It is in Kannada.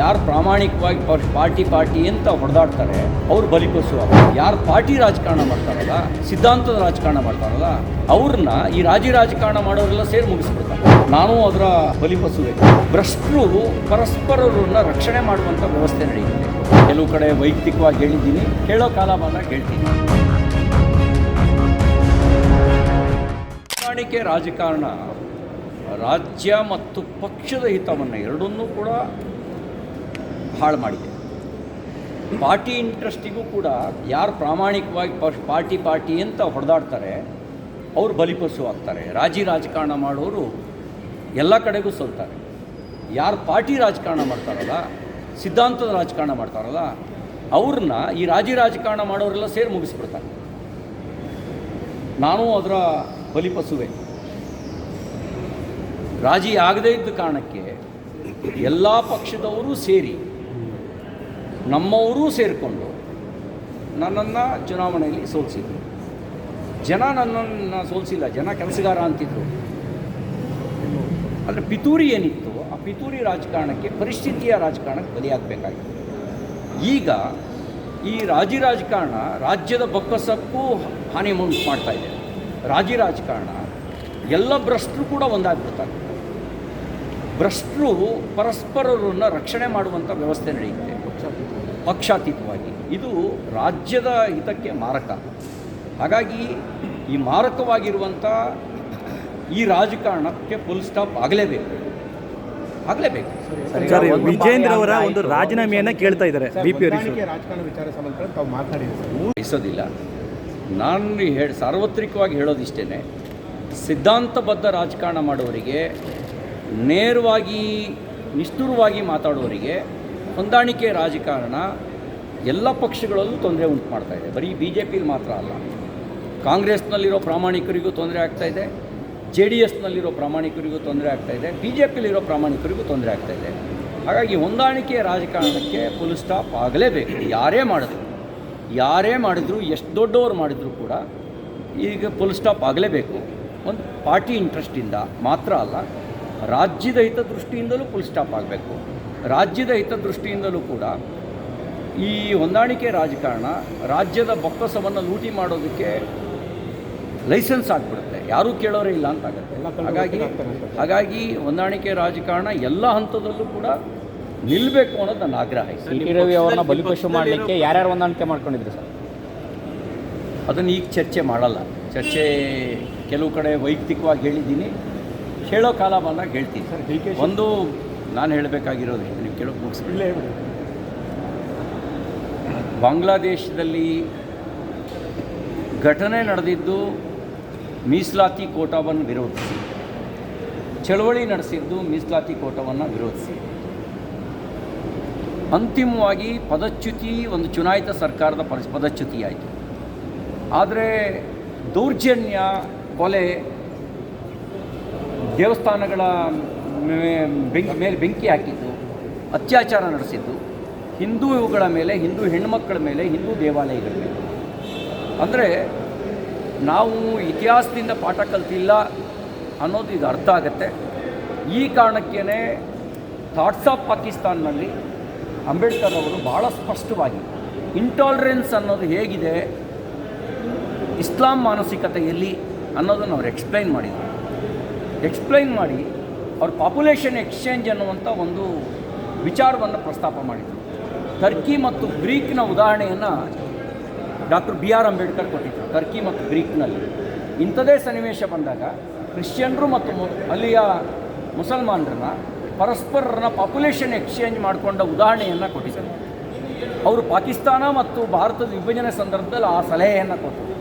ಯಾರು ಪ್ರಾಮಾಣಿಕವಾಗಿ ಪಾರ್ಟಿ ಪಾರ್ಟಿ ಅಂತ ಹೊಡೆದಾಡ್ತಾರೆ, ಅವ್ರು ಬಲಿಪಶು ಯಾರು ಪಾರ್ಟಿ ರಾಜಕಾರಣ ಮಾಡ್ತಾರಲ್ಲ, ಸಿದ್ಧಾಂತದ ರಾಜಕಾರಣ ಮಾಡ್ತಾರಲ್ಲ ಅವ್ರನ್ನ ಈ ರಾಜಿ ರಾಜಕಾರಣ ಮಾಡೋರೆಲ್ಲ ಸೇರಿ ಮುಗಿಸ್ಬಿಡ್ತಾರೆ. ನಾನು ಅದರ ಬಲಿಪಶುವೆ. ಭ್ರಷ್ಟರು ಪರಸ್ಪರರನ್ನ ರಕ್ಷಣೆ ಮಾಡುವಂಥ ವ್ಯವಸ್ಥೆ ನಡೆಯುತ್ತೆ ಕೆಲವು ಕಡೆ ವೈಯಕ್ತಿಕವಾಗಿ ಹೇಳಿದ್ದೀನಿ, ಹೇಳೋ ಕಾಲ ಬಂದಾಗ ಹೇಳ್ತೀನಿ. ಹೊಂದಾಣಿಕೆ ರಾಜಕಾರಣ, ರಾಜ್ಯ ಮತ್ತು ಪಕ್ಷದ ಹಿತವನ್ನು ಎರಡನ್ನೂ ಕೂಡ ಹಾಳು ಮಾಡಿದೆ. ಪಾರ್ಟಿ ಇಂಟ್ರೆಸ್ಟಿಗೂ ಕೂಡ ಯಾರು ಪ್ರಾಮಾಣಿಕವಾಗಿ ಪಾರ್ಟಿ ಪಾರ್ಟಿ ಅಂತ ಹೊಡೆದಾಡ್ತಾರೆ, ಅವರು ಬಲಿಪಶು ಆಗ್ತಾರೆ ರಾಜಿ ರಾಜಕಾರಣ ಮಾಡೋರು ಎಲ್ಲ ಕಡೆಗೂ ಸೋಲ್ತಾರೆ. ಯಾರು ಪಾರ್ಟಿ ರಾಜಕಾರಣ ಮಾಡ್ತಾರಲ್ಲ, ಸಿದ್ಧಾಂತದ ರಾಜಕಾರಣ ಮಾಡ್ತಾರಲ್ಲ, ಅವ್ರನ್ನ ಈ ರಾಜಿ ರಾಜಕಾರಣ ಮಾಡೋರೆಲ್ಲ ಸೇರಿ ಮುಗಿಸ್ಬಿಡ್ತಾರೆ. ನಾನು ಅದರ ಬಲಿಪಶುವೆ. ರಾಜಿ ಆಗದೇ ಇದ್ದ ಕಾರಣಕ್ಕೆ ಎಲ್ಲ ಪಕ್ಷದವರು ಸೇರಿ ನಮ್ಮವರೂ ಸೇರಿಕೊಂಡು ನನ್ನನ್ನು ಚುನಾವಣೆಯಲ್ಲಿ ಸೋಲಿಸಿದ್ರು. ಜನ ನನ್ನನ್ನು ಸೋಲಿಸಿಲ್ಲ, ಜನ ಕೆಲಸಗಾರ ಅಂತಿದ್ರು. ಅಂದರೆ ಪಿತೂರಿ ಏನಿತ್ತು? ಆ ಪಿತೂರಿ ರಾಜಕಾರಣಕ್ಕೆ, ಪರಿಸ್ಥಿತಿಯ ರಾಜಕಾರಣಕ್ಕೆ ಬಲಿಯಾಗಬೇಕಾಗಿತ್ತು. ಈಗ ಈ ರಾಜಿ ರಾಜಕಾರಣ ರಾಜ್ಯದ ಬೊಕ್ಕಸಕ್ಕೂ ಹಾನಿ ಉಂಟು ಮಾಡ್ತಾ ಇದೆ. ರಾಜಿ ರಾಜಕಾರಣ ಎಲ್ಲ ಭ್ರಷ್ಟರು ಕೂಡ ಒಂದಾಗ್ಬಿಡ್ತಾರೆ. ಭ್ರಷ್ಟರು ಪರಸ್ಪರರನ್ನು ರಕ್ಷಣೆ ಮಾಡುವಂಥ ವ್ಯವಸ್ಥೆ ನಡೆಯುತ್ತೆ. ಪಕ್ಷಾತೀತವಾಗಿ. ಇದು ರಾಜ್ಯದ ಹಿತಕ್ಕೆ ಮಾರಕ. ಹಾಗಾಗಿ ಈ ಮಾರಕವಾಗಿರುವಂಥ ಈ ರಾಜಕಾರಣಕ್ಕೆ ಫುಲ್ ಸ್ಟಾಪ್ ಆಗಲೇಬೇಕು. ಆಗಲೇಬೇಕು. ಸರ್ ವಿಜೇಂದ್ರ ಅವರ ಒಂದು ರಾಜೀನಾಮೆಯನ್ನು ಕೇಳ್ತಾ ಇದ್ದಾರೆ ಬಿ ಪಿ ರಾಜಕಾರಣ ವಿಚಾರ ಸಂಬಂಧ ತಾವು ಮಾತನಾಡಿದ್ದೀರಿ ಸರ್? ಬಯಸೋದಿಲ್ಲ ನಾನು ಹೇಳಿ ಸಾರ್ವತ್ರಿಕವಾಗಿ ಹೇಳೋದಿಷ್ಟೇ ಸಿದ್ಧಾಂತಬದ್ಧ ರಾಜಕಾರಣ ಮಾಡುವವರಿಗೆ ನೇರವಾಗಿ ನಿಷ್ಠುರವಾಗಿ ಮಾತಾಡೋರಿಗೆ ಹೊಂದಾಣಿಕೆ ರಾಜಕಾರಣ ಎಲ್ಲ ಪಕ್ಷಗಳಲ್ಲೂ ತೊಂದರೆ ಉಂಟು ಮಾಡ್ತಾ ಇದೆ. ಬರೀ ಬಿ ಜೆ ಪಿಲಿ ಮಾತ್ರ ಅಲ್ಲ. ಕಾಂಗ್ರೆಸ್ನಲ್ಲಿರೋ ಪ್ರಾಮಾಣಿಕರಿಗೂ ತೊಂದರೆ ಆಗ್ತಾ ಇದೆ. ಜೆ ಡಿ ಎಸ್ನಲ್ಲಿರೋ ಪ್ರಾಮಾಣಿಕರಿಗೂ ತೊಂದರೆ ಆಗ್ತಾ ಇದೆ. ಬಿ ಜೆ ಪಿಲಿರೋ ಪ್ರಾಮಾಣಿಕರಿಗೂ ತೊಂದರೆ ಆಗ್ತಾ ಇದೆ. ಹಾಗಾಗಿ ಹೊಂದಾಣಿಕೆ ರಾಜಕಾರಣಕ್ಕೆ ಫುಲ್ ಸ್ಟಾಪ್ ಆಗಲೇಬೇಕು. ಯಾರೇ ಮಾಡಿದ್ರು ಯಾರೇ ಮಾಡಿದ್ರು, ಎಷ್ಟು ದೊಡ್ಡವರು ಮಾಡಿದ್ರು ಕೂಡ ಈಗ ಫುಲ್ ಸ್ಟಾಪ್ ಆಗಲೇಬೇಕು. ಒಂದು ಪಾರ್ಟಿ ಇಂಟ್ರೆಸ್ಟಿಂದ ಮಾತ್ರ ಅಲ್ಲ, ರಾಜ್ಯದ ಹಿತದೃಷ್ಟಿಯಿಂದಲೂ ಫುಲ್ ಸ್ಟಾಪ್ ಆಗಬೇಕು. ರಾಜ್ಯದ ಹಿತದೃಷ್ಟಿಯಿಂದಲೂ ಕೂಡ ಈ ಹೊಂದಾಣಿಕೆ ರಾಜಕಾರಣ ರಾಜ್ಯದ ಬೊಕ್ಕಸವನ್ನು ಲೂಟಿ ಮಾಡೋದಕ್ಕೆ ಲೈಸೆನ್ಸ್ ಆಗಿಬಿಡುತ್ತೆ. ಯಾರೂ ಕೇಳೋರೇ ಇಲ್ಲ ಅಂತ ಆಗುತ್ತೆ ಹಾಗಾಗಿ ಹಾಗಾಗಿ ಹೊಂದಾಣಿಕೆ ರಾಜಕಾರಣ ಎಲ್ಲ ಹಂತದಲ್ಲೂ ಕೂಡ ನಿಲ್ಲಬೇಕು ಅನ್ನೋದು ನನ್ನ ಆಗ್ರಹ. ಸಿ ಟಿ ರವಿ ಅವರನ್ನ ಬಲಿಪಶು ಮಾಡಲಿಕ್ಕೆ ಯಾರ್ಯಾರು ಹೊಂದಾಣಿಕೆ ಮಾಡ್ಕೊಂಡಿದ್ರು ಸರ್? ಅದನ್ನು ಈಗ ಚರ್ಚೆ ಮಾಡಲ್ಲ. ಚರ್ಚೆ ಕೆಲವು ಕಡೆ ವೈಯಕ್ತಿಕವಾಗಿ ಹೇಳಿದ್ದೀನಿ. ಹೇಳೋ ಕಾಲ ಬಂದಾಗ ಹೇಳ್ತೀನಿ. ಸರ್, ಒಂದು ನಾನು ಹೇಳಬೇಕಾಗಿರೋದು ನೀವು ಕೇಳೋಕೆ ಬಾಂಗ್ಲಾದೇಶದಲ್ಲಿ ಘಟನೆ ನಡೆದಿದ್ದು ಮೀಸಲಾತಿ ಕೋಟಾವನ್ನು ವಿರೋಧಿಸಿ. ಚಳವಳಿ ನಡೆಸಿದ್ದು ಮೀಸಲಾತಿ ಕೋಟವನ್ನು ವಿರೋಧಿಸಿ. ಅಂತಿಮವಾಗಿ ಪದಚ್ಯುತಿ ಒಂದು ಚುನಾಯಿತ ಸರ್ಕಾರದ ಪದ ಪದಚ್ಯುತಿಯಾಯಿತು ಆದರೆ ದೌರ್ಜನ್ಯ ಕೊಲೆ ದೇವಸ್ಥಾನಗಳ ಬೆಂಕಿ ಮೇಲೆ ಬೆಂಕಿ ಹಾಕಿದ್ದು, ಅತ್ಯಾಚಾರ ನಡೆಸಿದ್ದು ಹಿಂದೂಗಳ ಮೇಲೆ, ಹಿಂದೂ ಹೆಣ್ಣುಮಕ್ಕಳ ಮೇಲೆ, ಹಿಂದೂ ದೇವಾಲಯಗಳ ಮೇಲೆ. ಅಂದರೆ ನಾವು ಇತಿಹಾಸದಿಂದ ಪಾಠ ಕಲ್ತಿಲ್ಲ ಅನ್ನೋದು ಇದು ಅರ್ಥ ಆಗುತ್ತೆ. ಈ ಕಾರಣಕ್ಕೇ ಥಾಟ್ಸ್ ಆಫ್ ಪಾಕಿಸ್ತಾನ್ನಲ್ಲಿ ಅಂಬೇಡ್ಕರ್ ಅವರು ಭಾಳ ಸ್ಪಷ್ಟವಾಗಿ ಇಂಟಾಲರೆನ್ಸ್ ಅನ್ನೋದು ಹೇಗಿದೆ, ಇಸ್ಲಾಂ ಮಾನಸಿಕತೆಯಲ್ಲಿ ಅನ್ನೋದನ್ನು ಅವ್ರು ಎಕ್ಸ್ಪ್ಲೈನ್ ಮಾಡಿದರು. ಎಕ್ಸ್ಪ್ಲೈನ್ ಮಾಡಿ ಅವ್ರ ಪಾಪ್ಯುಲೇಷನ್ ಎಕ್ಸ್ಚೇಂಜ್ ಅನ್ನುವಂಥ ಒಂದು ವಿಚಾರವನ್ನು ಪ್ರಸ್ತಾಪ ಮಾಡಿದರು. ಟರ್ಕಿ ಮತ್ತು ಗ್ರೀಕ್ನ ಉದಾಹರಣೆಯನ್ನು ಡಾಕ್ಟರ್ ಬಿ ಆರ್ ಅಂಬೇಡ್ಕರ್ ಕೊಟ್ಟಿದ್ದರು ಟರ್ಕಿ ಮತ್ತು ಗ್ರೀಕ್ನಲ್ಲಿ ಇಂಥದೇ ಸನ್ನಿವೇಶ ಬಂದಾಗ ಕ್ರಿಶ್ಚಿಯನ್ರು ಮತ್ತು ಅಲ್ಲಿಯ ಮುಸಲ್ಮಾನರನ್ನ ಪರಸ್ಪರರನ್ನ ಪಾಪ್ಯುಲೇಷನ್ ಎಕ್ಸ್ಚೇಂಜ್ ಮಾಡಿಕೊಂಡ ಉದಾಹರಣೆಯನ್ನು ಕೊಟ್ಟಿದ್ದರು ಅವರು ಪಾಕಿಸ್ತಾನ ಮತ್ತು ಭಾರತದ ವಿಭಜನೆ ಸಂದರ್ಭದಲ್ಲಿ ಆ ಸಲಹೆಯನ್ನು ಕೊಟ್ಟರು